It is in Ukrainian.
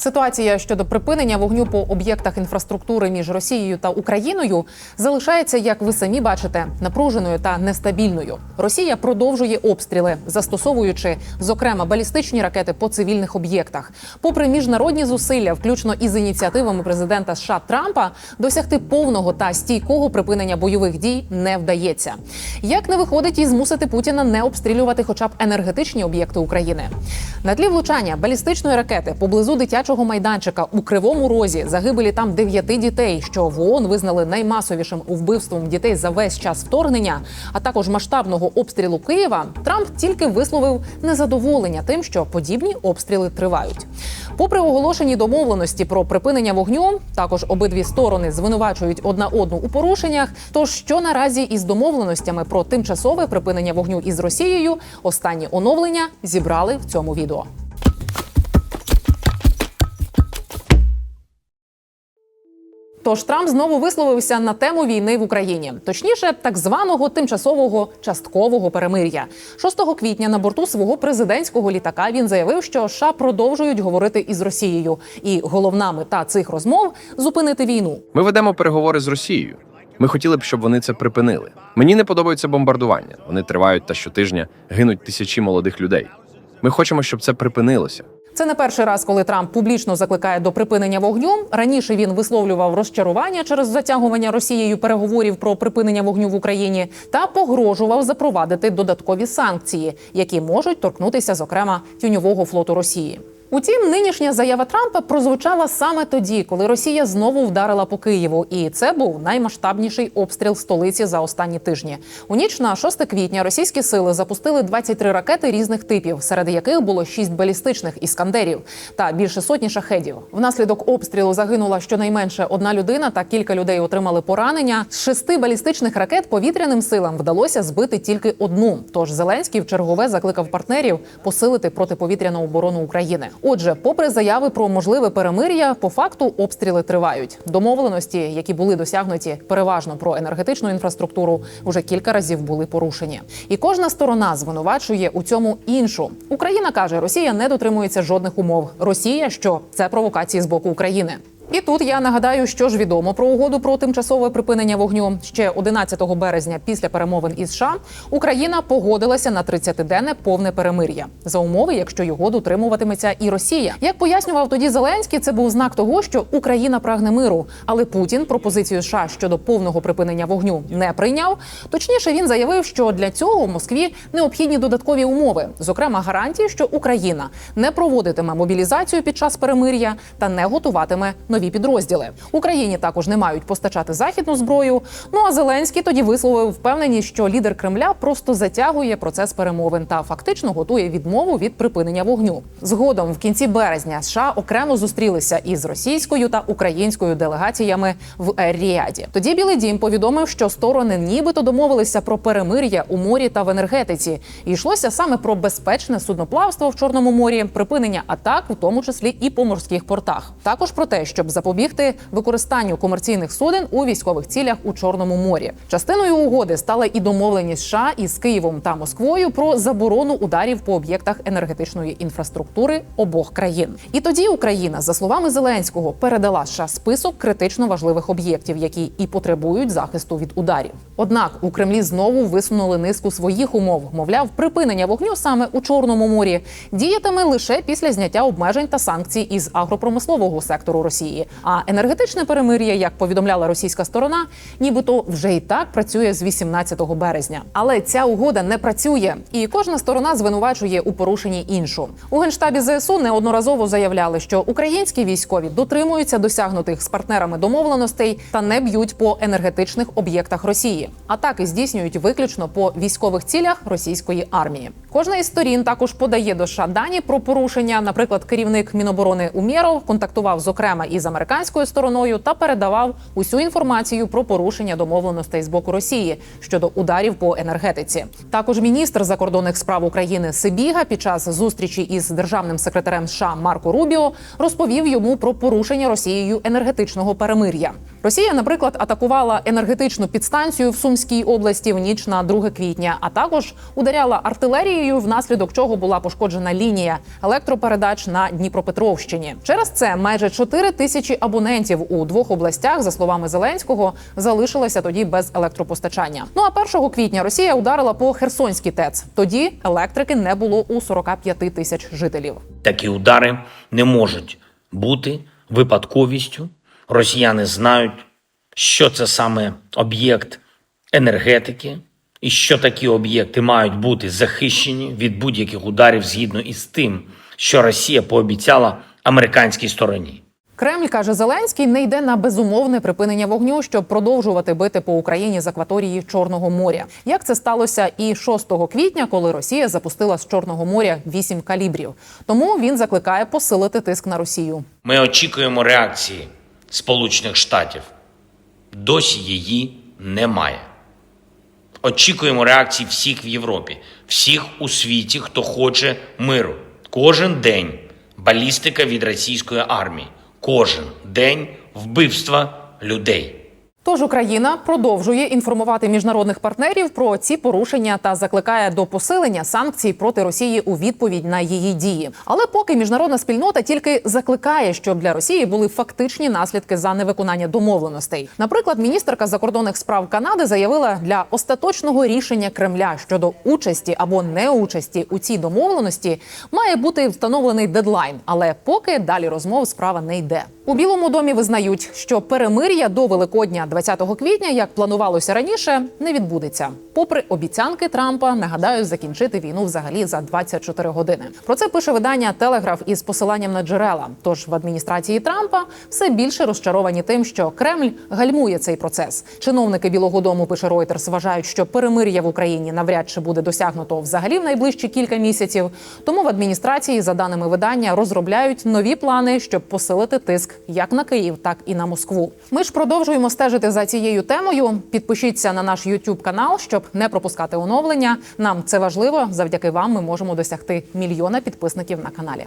Ситуація щодо припинення вогню по об'єктах інфраструктури між Росією та Україною залишається, як ви самі бачите, напруженою та нестабільною. Росія продовжує обстріли, застосовуючи зокрема балістичні ракети по цивільних об'єктах. Попри міжнародні зусилля, включно із ініціативами президента США Трампа, досягти повного та стійкого припинення бойових дій не вдається. Як не виходить і змусити Путіна не обстрілювати, хоча б енергетичні об'єкти України на тлі влучання балістичної ракети поблизу дитячого майданчика у кривому розі загибелі там дев'яти дітей, що в ООН визнали наймасовішим вбивством дітей за весь час вторгнення, а також масштабного обстрілу Києва. Трамп тільки висловив незадоволення тим, що подібні обстріли тривають. Попри оголошені домовленості про припинення вогню, також обидві сторони звинувачують одна одну у порушеннях. Тож що наразі із домовленостями про тимчасове припинення вогню із Росією, останні оновлення зібрали в цьому відео. Тож Трамп знову висловився на тему війни в Україні, точніше, так званого тимчасового часткового перемир'я. 6 квітня на борту свого президентського літака він заявив, що США продовжують говорити із Росією, і головна мета цих розмов зупинити війну. Ми ведемо переговори з Росією. Ми хотіли б, щоб вони це припинили. Мені не подобаються бомбардування. Вони тривають та щотижня гинуть тисячі молодих людей. Ми хочемо, щоб це припинилося. Це не перший раз, коли Трамп публічно закликає до припинення вогню. Раніше він висловлював розчарування через затягування Росією переговорів про припинення вогню в Україні та погрожував запровадити додаткові санкції, які можуть торкнутися, зокрема, тюньового флоту Росії. Утім, нинішня заява Трампа прозвучала саме тоді, коли Росія знову вдарила по Києву, і це був наймасштабніший обстріл столиці за останні тижні. У ніч на 6 квітня російські сили запустили 23 ракети різних типів, серед яких було 6 балістичних іскандерів та більше сотні шахедів. Внаслідок обстрілу загинула щонайменше одна людина, та кілька людей отримали поранення. З шести балістичних ракет повітряним силам вдалося збити тільки одну. Тож Зеленський в чергове закликав партнерів посилити протиповітряну оборону України. Отже, попри заяви про можливе перемир'я, по факту обстріли тривають. Домовленості, які були досягнуті переважно про енергетичну інфраструктуру, уже кілька разів були порушені. І кожна сторона звинувачує у цьому іншу. Україна каже, Росія не дотримується жодних умов. Росія, що це провокації з боку України. І тут я нагадаю, що ж відомо про угоду про тимчасове припинення вогню. Ще 11 березня, після перемовин із США, Україна погодилася на 30-денне повне перемир'я за умови, якщо його дотримуватиметься і Росія. Як пояснював тоді Зеленський, це був знак того, що Україна прагне миру. Але Путін пропозицію США щодо повного припинення вогню не прийняв. Точніше, він заявив, що для цього Москві необхідні додаткові умови, зокрема гарантії, що Україна не проводитиме мобілізацію під час перемир'я та не готуватиме нові підрозділи. Україні також не мають постачати західну зброю. Ну а Зеленський тоді висловив впевненість, що лідер Кремля просто затягує процес перемовин та фактично готує відмову від припинення вогню. Згодом, в кінці березня, США окремо зустрілися із російською та українською делегаціями в Ріаді. Тоді Білий Дім повідомив, що сторони нібито домовилися про перемир'я у морі та в енергетиці. І йшлося саме про безпечне судноплавство в Чорному морі, припинення атак, в тому числі і по морських портах. Також про те, щоб запобігти використанню комерційних суден у військових цілях у Чорному морі. Частиною угоди стала і домовленість США із Києвом та Москвою про заборону ударів по об'єктах енергетичної інфраструктури обох країн. І тоді Україна, за словами Зеленського, передала США список критично важливих об'єктів, які і потребують захисту від ударів. Однак у Кремлі знову висунули низку своїх умов. Мовляв, припинення вогню саме у Чорному морі діятиме лише після зняття обмежень та санкцій із агропромислового сектору Росії. А енергетичне перемир'я, як повідомляла російська сторона, нібито вже і так працює з 18 березня. Але ця угода не працює, і кожна сторона звинувачує у порушенні іншу. У генштабі ЗСУ неодноразово заявляли, що українські військові дотримуються досягнутих з партнерами домовленостей та не б'ють по енергетичних об'єктах Росії. Атаки здійснюють виключно по військових цілях російської армії. Кожна із сторін також подає до США дані про порушення. Наприклад, керівник Міноборони Умєров контактував зокрема із американською стороною та передавав усю інформацію про порушення домовленостей з боку Росії щодо ударів по енергетиці. Також міністр закордонних справ України Сибіга під час зустрічі із державним секретарем США Марко Рубіо розповів йому про порушення Росією енергетичного перемир'я. Росія, наприклад, атакувала енергетичну підстанцію в Сумській області в ніч на 2 квітня, а також ударяла артилерією, внаслідок чого була пошкоджена лінія електропередач на Дніпропетровщині. Через це майже 4 тисячі абонентів у двох областях, за словами Зеленського, залишилися тоді без електропостачання. Ну а 1 квітня Росія ударила по Херсонській ТЕЦ. Тоді електрики не було у 45 тисяч жителів. Такі удари не можуть бути випадковістю. Росіяни знають, що це саме об'єкт енергетики, і що такі об'єкти мають бути захищені від будь-яких ударів згідно із тим, що Росія пообіцяла американській стороні. Кремль каже, Зеленський не йде на безумовне припинення вогню, щоб продовжувати бити по Україні з акваторії Чорного моря. Як це сталося і 6 квітня, коли Росія запустила з Чорного моря вісім калібрів. Тому він закликає посилити тиск на Росію. Ми очікуємо реакції Сполучених Штатів. Досі її немає. Очікуємо реакції всіх в Європі, всіх у світі, хто хоче миру. Кожен день балістика від російської армії, кожен день вбивства людей. Тож Україна продовжує інформувати міжнародних партнерів про ці порушення та закликає до посилення санкцій проти Росії у відповідь на її дії. Але поки міжнародна спільнота тільки закликає, щоб для Росії були фактичні наслідки за невиконання домовленостей. Наприклад, міністерка закордонних справ Канади заявила для остаточного рішення Кремля щодо участі або неучасті у цій домовленості має бути встановлений дедлайн. Але поки далі розмов справа не йде. У Білому домі визнають, що перемир'я до Великодня 20 квітня, як планувалося раніше, не відбудеться. Попри обіцянки Трампа, нагадаю, закінчити війну взагалі за 24 години. Про це пише видання Телеграф із посиланням на джерела. Тож в адміністрації Трампа все більше розчаровані тим, що Кремль гальмує цей процес. Чиновники Білого Дому пише Reuters, вважають, що перемир'я в Україні навряд чи буде досягнуто взагалі в найближчі кілька місяців. Тому в адміністрації, за даними видання, розробляють нові плани, щоб посилити тиск як на Київ, так і на Москву. Ми ж продовжуємо стежити за цією темою. Підпишіться на наш YouTube канал, щоб не пропускати оновлення. Нам це важливо. Завдяки вам ми можемо досягти мільйона підписників на каналі.